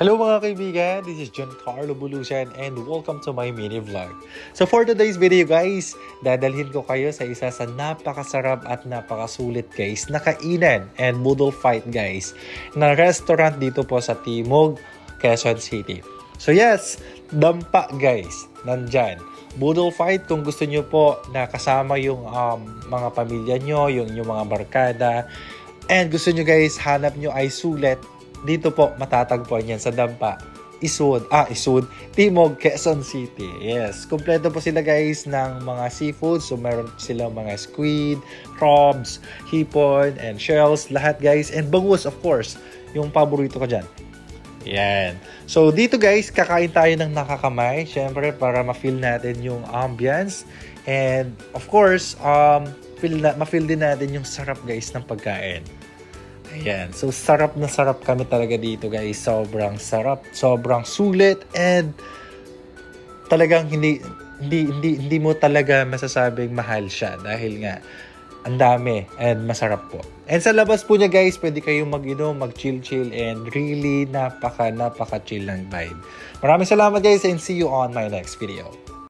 Hello mga kaibigan, this is John Carlo Bulusan and welcome to my mini vlog. So for today's video guys, dadalhin ko kayo sa isa sa napakasarap at napakasulit guys na kainan and boodle fight guys na restaurant dito po sa Timog, Quezon City. So yes, dampa guys, nandyan. Boodle fight kung gusto nyo po na kasama yung um, mga pamilya nyo, yung, yung mga barkada, and gusto nyo guys, hanap nyo ay sulit dito po matatagpuan yan sa Dampa. Isud, ah, Isud, Timog, Quezon City. Yes, kumpleto po sila guys ng mga seafood. So, meron sila mga squid, crabs, hipon, and shells. Lahat guys. And bangus, of course. Yung paborito ko dyan. Yan. So, dito guys, kakain tayo ng nakakamay. Siyempre, para ma-feel natin yung ambience. And, of course, um, feel na, ma-feel din natin yung sarap guys ng pagkain. Ayan. So, sarap na sarap kami talaga dito, guys. Sobrang sarap. Sobrang sulit. And, talagang hindi, hindi, hindi, hindi mo talaga masasabing mahal siya. Dahil nga, ang dami and masarap po. And sa labas po niya, guys, pwede kayong mag-inom, mag-chill-chill, and really napaka, napaka-chill ng vibe. Maraming salamat, guys, and see you on my next video.